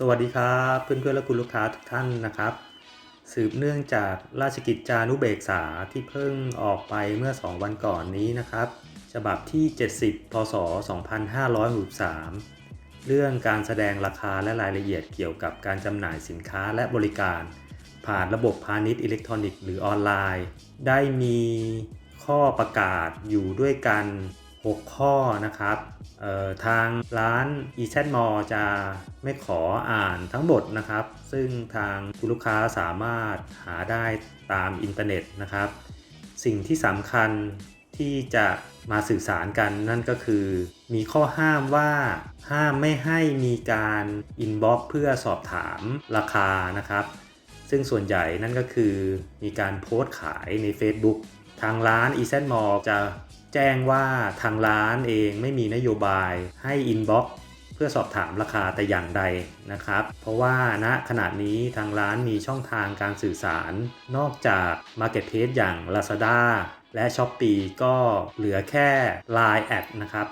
สวัสดีครับเพื่อนๆและคุณลูกค้าทุกท่านนะครับ สืบเนื่องจากราชกิจจานุเบกษาที่เพิ่งออกไปเมื่อ 2 วันก่อนนี้นะครับ ฉบับที่ 70 พศ 2563 เรื่องการแสดงราคาและรายละเอียดเกี่ยวกับการจำหน่ายสินค้าและบริการ ผ่านระบบพาณิชย์อิเล็กทรอนิกส์หรือออนไลน์ ได้มีข้อประกาศอยู่ด้วยกัน 6 ข้อนะครับทางร้าน e z m a l l จะไม่ขออ่านทั้งหมดนะครับ ซึ่งทางคุณลูกค้าสามารถหาได้ตามอินเทอร์เน็ตนะครับ สิ่งที่สำคัญที่จะมาสื่อสารกันนั่นก็คือ มีข้อห้ามว่าห้ามไม่ให้มีการอินบ็อกเพื่อสอบถามราคานะครับ ซึ่งส่วนใหญ่นั่นก็คือมีการโพสต์ขายใน Facebook ทางร้าน e z m a l l จะ แจ้งว่าทางร้านเองไม่มีนโยบายให้อินบ็อกเพื่อสอบถามราคาแต่อย่างใดนะครับ เพราะว่าณขณะนี้ทางร้านมีช่องทางการสื่อสาร นอกจาก Marketplace อย่าง Lazada และ s h อ p e e ก็เหลือแค่ Line แอดนะครับ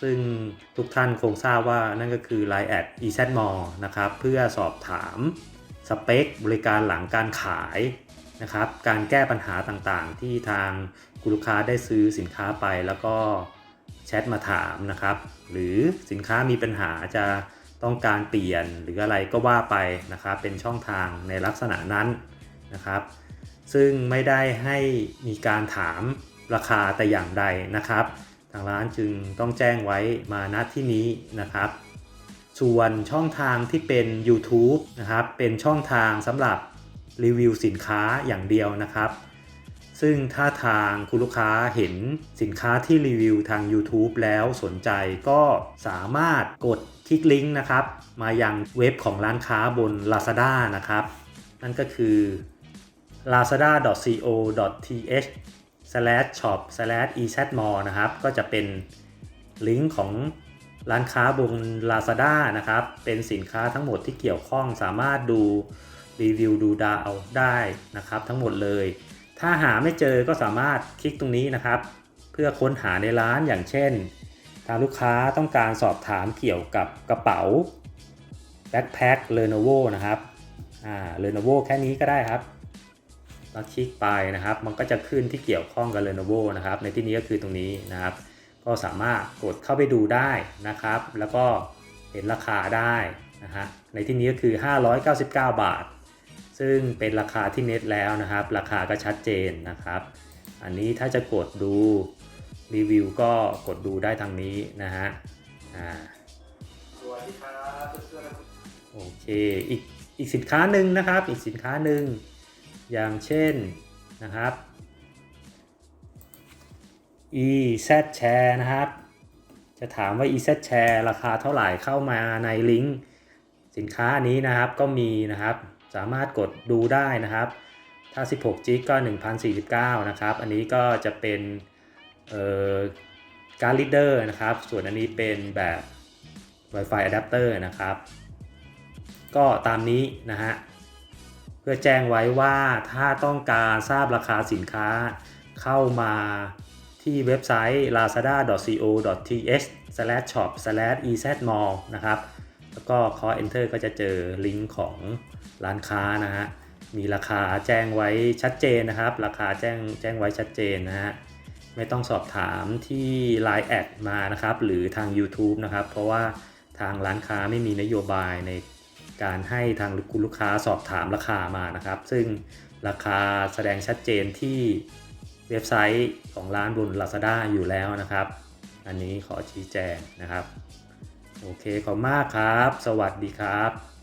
ซึ่งทุกท่านคงทราบว่านั่นก็คือ Line แอด e z m a l l นะครับ เพื่อสอบถามสเปคบริการหลังการขาย นะครับ การแก้ปัญหาต่างๆ ที่ทางคุณลูกค้าได้ซื้อสินค้าไปแล้วก็แชทมาถามนะครับ หรือสินค้ามีปัญหาจะต้องการเปลี่ยนหรืออะไรก็ว่าไปนะครับ เป็นช่องทางในลักษณะนั้นนะครับ ซึ่งไม่ได้ให้มีการถามราคาแต่อย่างใดนะครับ ทางร้านจึงต้องแจ้งไว้มาณที่นี้นะครับ ส่วนช่องทางที่เป็น YouTube นะครับ เป็นช่องทางสำหรับ รีวิวสินค้าอย่างเดียวนะครับ ซึ่งถ้าทางคุณลูกค้าเห็นสินค้าที่รีวิวทาง YouTube แล้วสนใจก็สามารถกดคลิกลิงก์นะครับ มายังเว็บของร้านค้าบน Lazada นะครับ นั่นก็คือ lazada.co.th shop ezmall นะครับ ก็จะเป็นลิงก์ของร้านค้าบน Lazada นะครับ เป็นสินค้าทั้งหมดที่เกี่ยวข้องสามารถดู รีวิวดูดาวได้นะครับทั้งหมดเลย ถ้าหาไม่เจอก็สามารถคลิกตรงนี้นะครับ เพื่อค้นหาในร้านอย่างเช่น ทางลูกค้าต้องการสอบถามเกี่ยวกับกระเป๋าแบ็คแพ็คเลโนโวนะครับอ่าเลโนโวแค่นี้ก็ได้ครับเราคลิกไปนะครับ มันก็จะขึ้นที่เกี่ยวข้องกับ Lenovo นะครับ ในที่นี้ก็คือตรงนี้นะครับ ก็สามารถกดเข้าไปดูได้นะครับ แล้วก็เห็นราคาได้นะฮะ ในที่นี้ก็คือ 599 บาท ซึ่งเป็นราคาที่เน็ตแล้วนะครับ ราคาก็ชัดเจนนะครับ อันนี้ถ้าจะกดดูรีวิวก็กดดูได้ทางนี้นะฮะอ่าสวัสดีครับเพื่อนะคุณโอเคอีกอีกสินค้าหนึ่งนะครับ อีกสินค้าหนึ่งอย่างเช่นนะครับ EZ Share นะครับ จะถามว่า EZ Share ราคาเท่าไหร่เข้ามาในลิงก์สินค้านี้นะครับก็มีนะครับ สามารถกดดูได้นะครับ ถ้า 16 g ก็ 1049 นะครับ อันนี้ก็จะเป็นการ์ดลีดเดอร์นะครับ ส่วนอันนี้เป็นแบบ Wi-Fi Adapter นะครับ ก็ตามนี้นะฮะ เพื่อแจ้งไว้ว่าถ้าต้องการทราบราคาสินค้าเข้ามาที่เว็บไซต์ lazada.co.th/shop/ezmall นะครับ แล้วก็คอ enter ก็จะเจอลิงก์ของร้านค้านะฮะ มีราคาแจ้งไว้ชัดเจนนะครับ ราคาแจ้งแจ้งไว้ชัดเจนนะฮะ ไม่ต้องสอบถามที่ Line แอดมานะครับ หรือทาง YouTube นะครับ เพราะว่าทางร้านค้าไม่มีนโยบายในการให้ทางคุณลูกค้าสอบถามราคามานะครับ ซึ่งราคาแสดงชัดเจนที่เว็บไซต์ของร้านบน Lazada อยู่แล้วนะครับ อันนี้ขอชี้แจงนะครับ โอเคขอบคุณมากครับ สวัสดีครับ